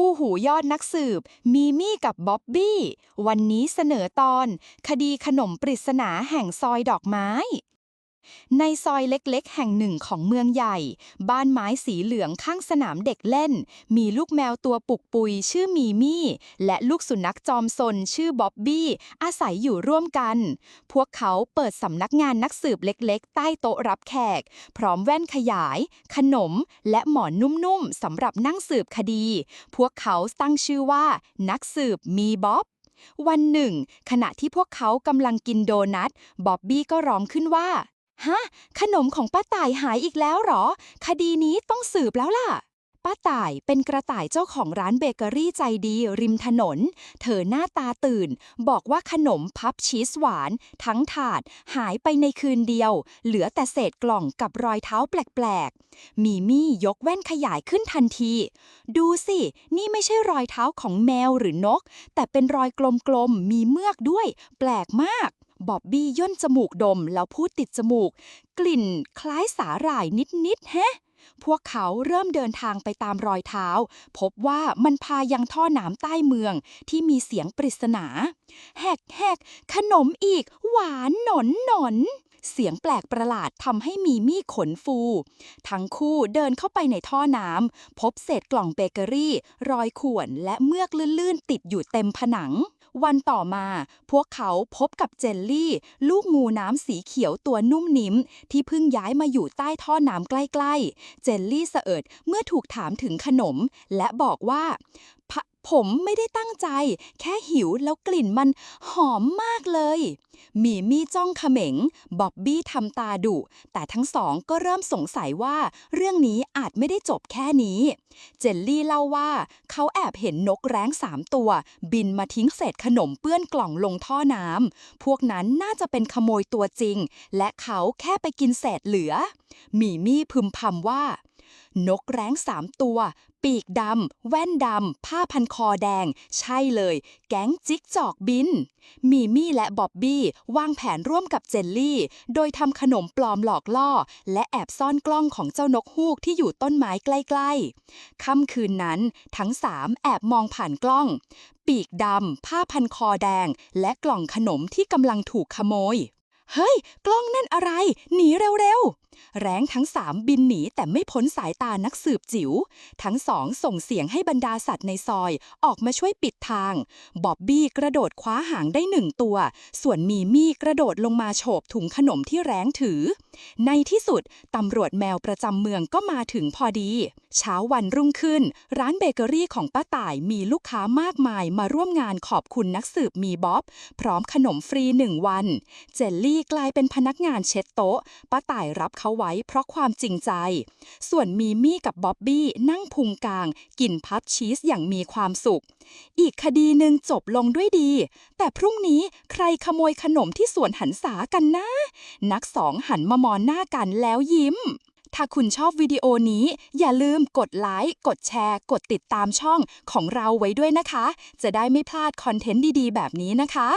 คู่หูยอดนักสืบ มีมี่กับบ๊อบบี้ วันนี้เสนอตอน คดีขนมปริศนาแห่งซอยดอกไม้ ในซอยเล็กๆ แห่งหนึ่งของเมืองใหญ่ บ้านไม้สีเหลืองข้างสนามเด็กเล่น มีลูกแมวตัวปุกปุย ชื่อมีมี่ และลูกสุนัขจอมซนชื่อบ๊อบบี้ อาศัยอยู่ร่วมกัน พวกเขาเปิดสำนักงานนักสืบเล็กๆ ใต้โต๊ะรับแขก พร้อมแว่นขยาย ขนม และหมอนนุ่มๆสำหรับนั่งสืบคดี พวกเขาตั้งชื่อว่า นักสืบมีบ๊อบวันหนึ่ง ขณะที่พวกเขากำลังกินโดนัท บ๊อบบี้ก็ร้องขึ้นว่า ฮะ ขนมของป้าต่ายหายอีกแล้วหรอ คดีนี้ต้องสืบแล้วล่ะ ป้าต่ายเป็นกระต่ายเจ้าของร้านเบเกอรี่ใจดีริมถนน เธอหน้าตาตื่น บอกว่าขนมพับชีสหวาน ทั้งถาดหายไปในคืนเดียว เหลือแต่เศษกล่องกับรอยเท้าแปลกๆ มีมี่ยกแว่นขยายขึ้นทันที ดูสิ นี่ไม่ใช่รอยเท้าของแมวหรือนก แต่เป็นรอยกลมๆ มีเมือกด้วย แปลกมาก บอบบี้ย่นจมูกดมแล้วพูดติดจมูก กลิ่นคล้ายสาหร่ายนิดๆแฮะพวกเขาเริ่มเดินทางไปตามรอยเท้า พบว่ามันพายังท่อน้ำใต้เมืองที่มีเสียงปริศนาแฮกแฮกขนมอีก หวานหนอนหนอนเสียงแปลกประหลาดทำให้มีมี่ขนฟู ทั้งคู่เดินเข้าไปในท่อน้ำพบเศษกล่องเบเกอรี่ รอยข่วนและเมือกลื่นๆ ติดอยู่เต็มผนัง วันต่อมา พวกเขาพบกับเจลลี่ ลูกงูน้ำสีเขียวตัวนุ่มนิ่ม ที่เพิ่งย้ายมาอยู่ใต้ท่อน้ำใกล้ๆ เจลลี่เสอิดเมื่อถูกถามถึงขนม และบอกว่า" ผมไม่ได้ตั้งใจ แค่หิวแล้วกลิ่นมันหอมมากเลย มีมี่จ้องเขม็งบ๊อบบี้ทำตาดุ แต่ทั้งสองก็เริ่มสงสัยว่า เรื่องนี้อาจไม่ได้จบแค่นี้ เจลลี่เล่าว่าเขาแอบเห็นนกแร้งสามตัว บินมาทิ้งเศษขนมเปื้อนกล่องลงท่อน้ำ พวกนั้นน่าจะเป็นขโมยตัวจริง และเขาแค่ไปกินเศษเหลือ มีมี่พึมพำว่า นกแร้งสามตัว ปีกดำ แว่นดำ ผ้าพันคอแดง ใช่เลย แก๊งจิ๊กจอกบิน มีมี่และบ๊อบบี้ วางแผนร่วมกับเจลลี่ โดยทำขนมปลอมหลอกล่อ และแอบซ่อนกล้องของเจ้านกฮูกที่อยู่ต้นไม้ใกล้ๆ ค่ำคืนนั้น ทั้งสามแอบมองผ่านกล้อง ปีกดำ ผ้าพันคอแดง และกล่องขนมที่กำลังถูกขโมย เฮ้ย กล้องนั่นอะไร หนีเร็วๆ แร้งทั้งสามบินหนีแต่ไม่พ้นสายตานักสืบจิ๋ว ทั้งสองส่งเสียงให้บรรดาสัตว์ในซอยออกมาช่วยปิดทาง บอบบี้กระโดดคว้าหางได้หนึ่งตัว ส่วนมีมี่กระโดดลงมาโฉบถุงขนมที่แร้งถือ ในที่สุด ตำรวจแมวประจำเมืองก็มาถึงพอดี เช้าวันรุ่งขึ้น ร้านเบเกอรี่ของป้าต่ายมีลูกค้ามากมายมาร่วมงานขอบคุณนักสืบมีบ๊อบ พร้อมขนมฟรีหนึ่งวัน เจลลี่กลายเป็นพนักงานเช็ดโต๊ะป้าต่ายรับเขาไว้เพราะความจริงใจ ส่วนมีมี่กับบ๊อบบี้นั่งพุงกลาง กินพับชีสอย่างมีความสุข อีกคดีหนึ่งจบลงด้วยดี แต่พรุ่งนี้ใครขโมยขนมที่สวนหันษากันนะ นักสองหันมามองหน้ากันแล้วยิ้มถ้าคุณชอบวิดีโอนี้อย่าลืมกดไลค์ กดแชร์ กดติดตามช่องของเราไว้ด้วยนะคะ จะได้ไม่พลาดคอนเทนต์ดีๆ แบบนี้นะคะ